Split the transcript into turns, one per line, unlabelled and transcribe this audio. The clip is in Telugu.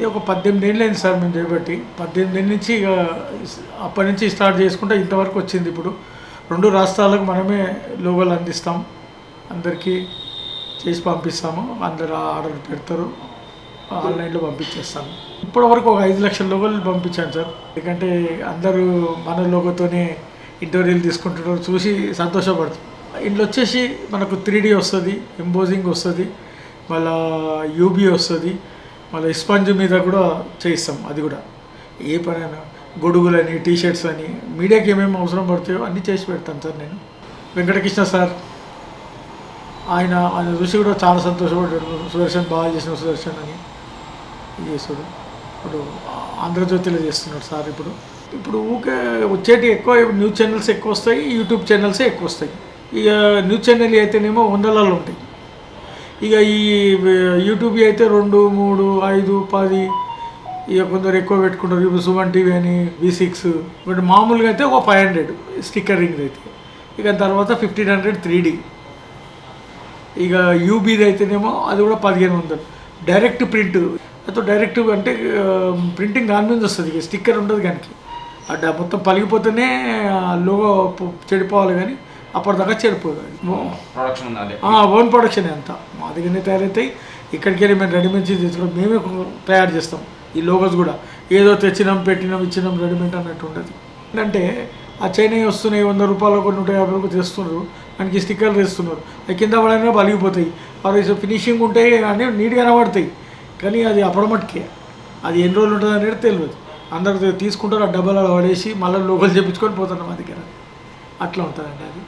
ఇది ఒక పద్దెనిమిది ఏళ్ళు అయింది సార్ మేము చేపట్టి. పద్దెనిమిది ఏళ్ళ నుంచి ఇక అప్పటి నుంచి స్టార్ట్ చేసుకుంటే ఇంతవరకు వచ్చింది ఇప్పుడు. రెండు రాష్ట్రాలకు మనమే లోగోలు అందిస్తాం. అందరికీ చేసి పంపిస్తాము. అందరు ఆర్డర్ పెడతారు. ఆన్లైన్లో పంపించేస్తాము ఇప్పటివరకు ఒక ఐదు లక్షల లోగోలు పంపించాను సార్. ఎందుకంటే అందరూ మన లోగోతోనే ఇంటర్వ్యూలు తీసుకుంటున్నారు. చూసి సంతోషపడుతుంది ఇంట్లో వచ్చేసి మనకు త్రీ వస్తుంది ఎంబోజింగ్ వస్తుంది మళ్ళా యూబీ వస్తుంది మళ్ళీ స్పంజ్ మీద కూడా చేయిస్తాం అది కూడా. ఏ పనైనా గొడుగులని టీ షర్ట్స్ అని మీడియాకి ఏమేమి అవసరం పడతాయో అన్నీ చేసి పెడతాను సార్ నేను. వెంకటకృష్ణ సార్ ఆయన ఆయన చూసి కూడా చాలా సంతోషపడ్డాడు. సుదర్శన్ బాగా చేసిన సుదర్శన్ అని ఇది చేస్తాడు ఇప్పుడు ఆంధ్రజ్యోతిలో చేస్తున్నాడు సార్ ఇప్పుడు. ఇప్పుడు ఊకే వచ్చేటి ఎక్కువ న్యూస్ ఛానల్స్ ఎక్కువ వస్తాయి యూట్యూబ్ ఛానల్సే ఎక్కువ వస్తాయి. ఇక న్యూస్ ఛానల్ అయితేనేమో వందలలో ఉంటాయి. ఇక ఈ యూట్యూబ్ అయితే రెండు మూడు ఐదు పది ఇక కొందరు ఎక్కువ పెట్టుకుంటారు. ఇప్పుడు సుమన్ టీవీ అని వి సిక్స్ బట్ మామూలుగా అయితే ఒక ఫైవ్ హండ్రెడ్ స్టిక్కరింగ్ అయితే. ఇక తర్వాత ఫిఫ్టీన్ హండ్రెడ్ త్రీ డీ ఇక యూబీది అయితేనేమో అది కూడా పదిహేను వందలు. డైరెక్ట్ ప్రింట్ అయితే డైరెక్ట్ అంటే ప్రింటింగ్ దాని మీద వస్తుంది. ఇక స్టిక్కర్ ఉండదు కానీ అడ్డ మొత్తం పలిగిపోతేనే లోగో చెడిపోవాలి కానీ అప్పటిదాకా
అదే.
ఓన్ ప్రొడక్షన్ అంతా. మా దగ్గరనే తయారవుతాయి ఇక్కడికి వెళ్ళి మేము రెడీమేడ్ తీసుకుని మేమే తయారు చేస్తాం. ఈ లోగోస్ కూడా. ఏదో తెచ్చినాం పెట్టినాం ఇచ్చినాం రెడీమేడ్ అన్నట్టు ఉండదు. ఏంటంటే ఆ చైనా వస్తున్నాయి వంద రూపాయలకు నూట యాభై రూపాయలు తెస్తున్నారు. దానికి స్టిక్కర్లు వేస్తున్నారు అవి కింద పడైనా పలిగిపోతాయి అవి ఫినిషింగ్ ఉంటాయి అని నీట్గా కనబడతాయి. కానీ అది అప్పడమట్టుకే అది ఎన్ని రోజులు ఉంటుంది అనేది తెలియదు. అందరు తీసుకుంటారు ఆ డబ్బాలో పడేసి మళ్ళీ లోకల్ చేపించుకొని పోతున్నారు మా దగ్గర. అట్లా ఉంటుందండి అది.